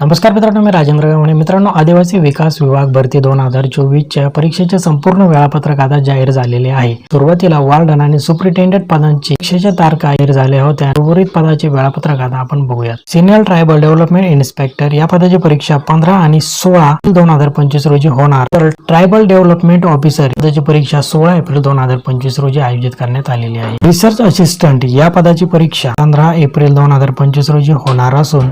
नमस्कार मित्रांनो मी राजेंद्र गवणे. मित्रांनो आदिवासी विकास विभाग भरती दोन हजार चोवीसच्या परीक्षेचे संपूर्ण वेळापत्रक आता जाहीर झालेले आहे. सुरुवातीला वार्डन आणि सुप्रिटेंडेंट पदांची परीक्षेच्या तारखा जाहीर झाल्या होत्या. उर्वरित पदाचे वेळापत्रक आता आपण बघूयात. सिनियर ट्रायबल डेव्हलपमेंट इन्स्पेक्टर या पदाची परीक्षा पंधरा आणि सोळा दोन हजार पंचवीस रोजी होणार. तर ट्रायबल डेव्हलपमेंट ऑफिसर पदाची परीक्षा सोळा एप्रिल दोन हजार पंचवीस रोजी आयोजित करण्यात आलेली आहे. रिसर्च असिस्टंट या पदाची परीक्षा पंधरा एप्रिल दोन हजार पंचवीस रोजी होणार असून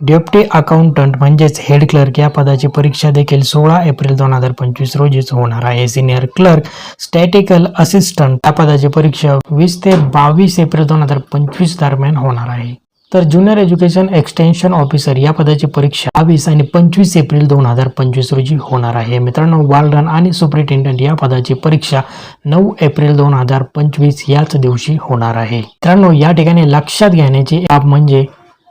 डेप्टी अकाउंटंट म्हणजेच हेड क्लर्क या पदाची परीक्षा देखील सोळा एप्रिल दोन हजार पंचवीस रोजीच होणार आहे. सिनियर क्लर्क स्टॅटिकल असिस्टंट या पदाची परीक्षा वीस ते बावीस एप्रिल दोन हजार पंचवीस दरम्यान होणार आहे. तर ज्युनियर एज्युकेशन एक्सटेन्शन ऑफिसर या पदाची परीक्षा बावीस आणि पंचवीस एप्रिल दोन हजार पंचवीस रोजी होणार आहे. मित्रांनो वार्डन आणि सुप्रिटेंडंट या पदाची परीक्षा नऊ एप्रिल दोन हजार पंचवीस याच दिवशी होणार आहे. मित्रांनो या ठिकाणी लक्षात घेण्याची बाब म्हणजे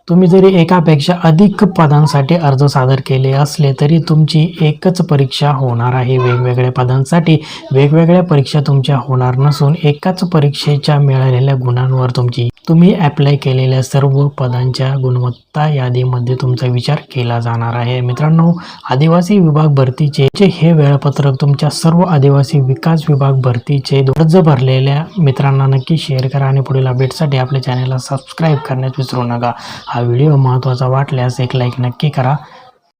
तुम्ही जरी एकापेक्षा अधिक पदांसाठी अर्ज सादर केले असले तरी तुमची एकच परीक्षा होणार आहे. वेगवेगळ्या पदांसाठी वेगवेगळ्या परीक्षा तुमच्या होणार नसून एकाच परीक्षेच्या मिळालेल्या गुणांवर तुमची तुम्ही अप्लाय केलेल्या सर्व पदांच्या गुणवत्ता यादीमध्ये तुमचा विचार केला जाणार आहे. मित्रांनो आदिवासी विभाग भरतीचे जे हे वेळापत्रक तुमच्या सर्व आदिवासी विकास विभाग भरतीचे अर्ज भरलेल्या मित्रांना नक्की शेअर करा आणि पुढील अपडेटसाठी आपल्या चॅनलला सबस्क्राईब करण्यास विसरू नका. हा व्हिडिओ महत्त्वाचा वाटल्यास एक लाईक नक्की करा.